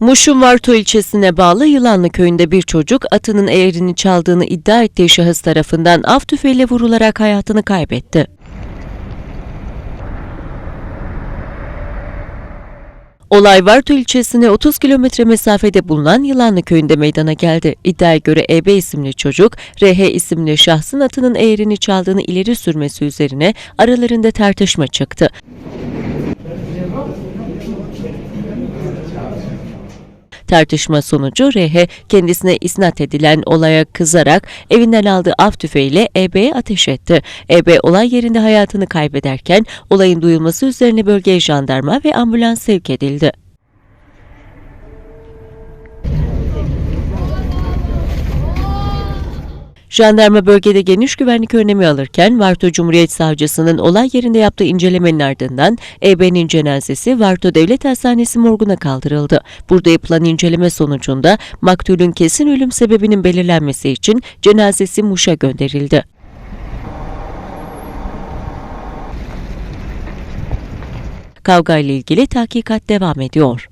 Muş'un Varto ilçesine bağlı Yılanlı köyünde bir çocuk atının eğerini çaldığını iddia ettiği şahıs tarafından av tüfeğiyle vurularak hayatını kaybetti. Olay Varto ilçesine 30 kilometre mesafede bulunan Yılanlı köyünde meydana geldi. İddiaya göre EB isimli çocuk, RH isimli şahsın atının eğerini çaldığını ileri sürmesi üzerine aralarında tartışma çıktı. Tartışma sonucu RH kendisine isnat edilen olaya kızarak evinden aldığı av tüfeğiyle EB'ye ateş etti. EB olay yerinde hayatını kaybederken olayın duyulması üzerine bölgeye jandarma ve ambulans sevk edildi. Jandarma bölgede geniş güvenlik önlemi alırken Varto Cumhuriyet Savcısının olay yerinde yaptığı incelemenin ardından EB'nin cenazesi Varto Devlet Hastanesi morguna kaldırıldı. Burada yapılan inceleme sonucunda maktulün kesin ölüm sebebinin belirlenmesi için cenazesi Muş'a gönderildi. Kavga ile ilgili tahkikat devam ediyor.